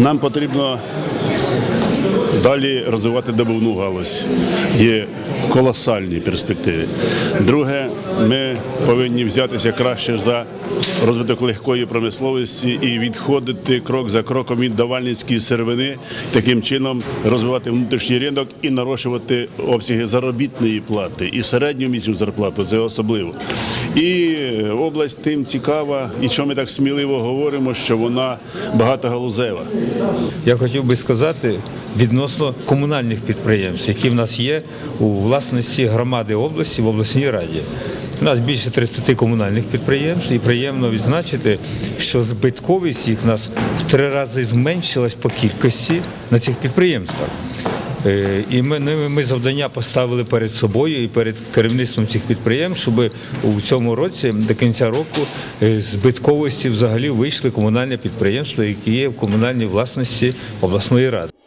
Нам потрібно далі розвивати добувну галузь. Є колосальні перспективи. Друге, ми повинні взятися краще за розвиток легкої промисловості і відходити крок за кроком від давальницької сировини, таким чином розвивати внутрішній ринок і нарощувати обсяги заробітної плати і середню місячну зарплату. Це особливо. І область тим цікава, і що ми так сміливо говоримо, що вона багатогалузева. Я хотів би сказати відносно комунальних підприємств, які в нас є у власності громади області в обласній раді. У нас більше 30 комунальних підприємств, і приємно відзначити, що збитковість їх нас в три рази зменшилась по кількості на цих підприємствах. Е, І ми, ми, ми завдання поставили перед собою і перед керівництвом цих підприємств, щоб у цьому році до кінця року е, збитковості взагалі вийшли комунальні підприємства, які є в комунальній власності обласної ради.